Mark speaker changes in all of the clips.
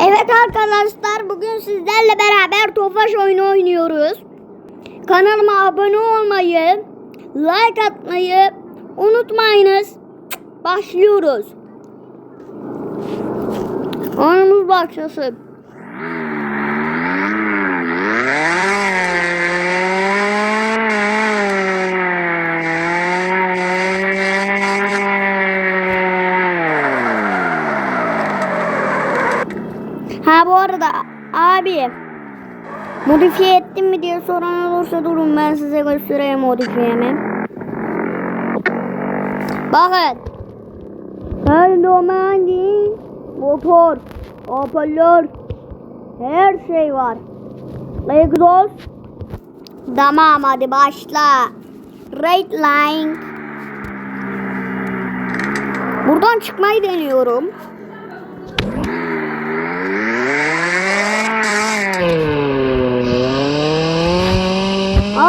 Speaker 1: Evet arkadaşlar bugün sizlerle beraber Tofaş oyunu oynuyoruz. Kanalıma abone olmayı, like atmayı unutmayınız. Başlıyoruz. Oyunumuz başlasın. Ha bu arada abi modifiye ettim mi diye soran olursa durun ben size göstereyim modifiyemi. Bakın. Her domain, motor, hoparlör, her şey var. Egzoz. Tamam hadi başla. Right line. Buradan çıkmayı deniyorum.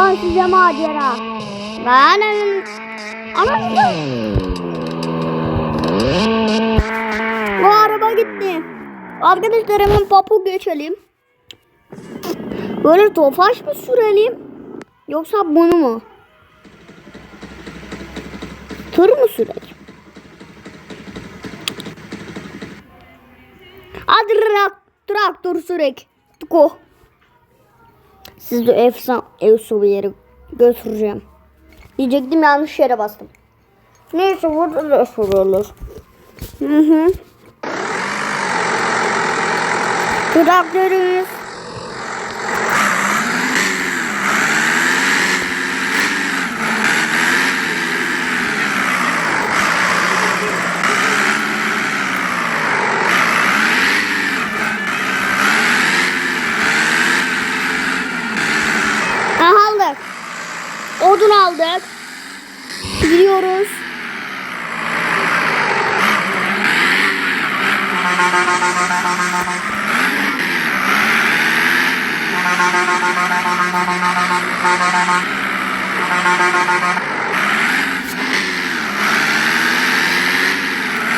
Speaker 1: Aa size macera. Lan anam. Bu araba gitti. Arkadaşlar hemen papu geçelim. Böyle tofaş mı sürelim? Yoksa bunu mu? Tır mı sürelim? Hadi rak, traktör sürek. Tuko. Sizi efsane evsu bir yere götüreceğim. Diyecektim yanlış yere bastım. Neyse burada da sorulur. Hı hı. Traktörümüz. Aldık. Gidiyoruz.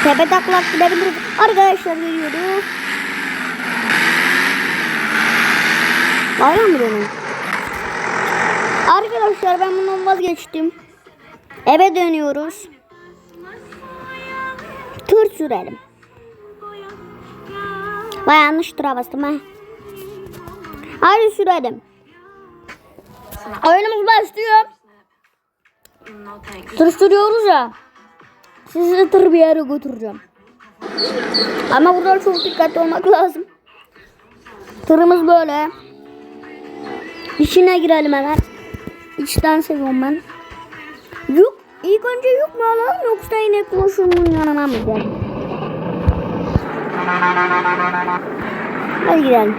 Speaker 1: Tepe taklak gidebiliriz. Arkadaşlar geliyoruz. Bayram mı? Arkadaşlar ben bundan vazgeçtim. Eve dönüyoruz. Tır sürelim. Vay yanlış tıra bastım ha. Hadi sürelim. Oyunumuz başlıyor. Tır sürüyoruz ya. Sizi de tır bir yere götüreceğim. Ama burada çok dikkatli olmak lazım. Tırımız böyle. İçine girelim hemen. İçten seviyorum ben. Yük. İlk önce yük mü alalım yoksa inek koşunun yanına mı gidelim? Hadi gidelim.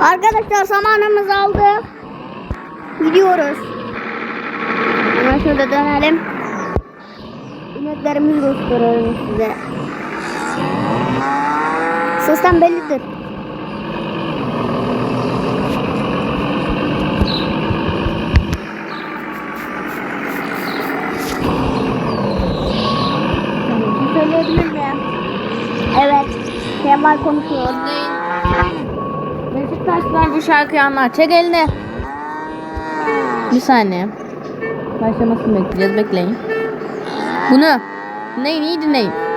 Speaker 1: Arkadaşlar zamanımız aldı. Gidiyoruz. Hemen şöyle dönelim. İneklerimizi gösterelim size. Sesten bellidir. Söyleyebilir miyim? Evet. Kemal konuşuyor.
Speaker 2: Beşiktaşlar bu şarkıyı anlar. Çek elini. Bir saniye. Başlamasını bekleyeceğiz. Bekleyin. Bunu. Dinleyin iyi dinleyin.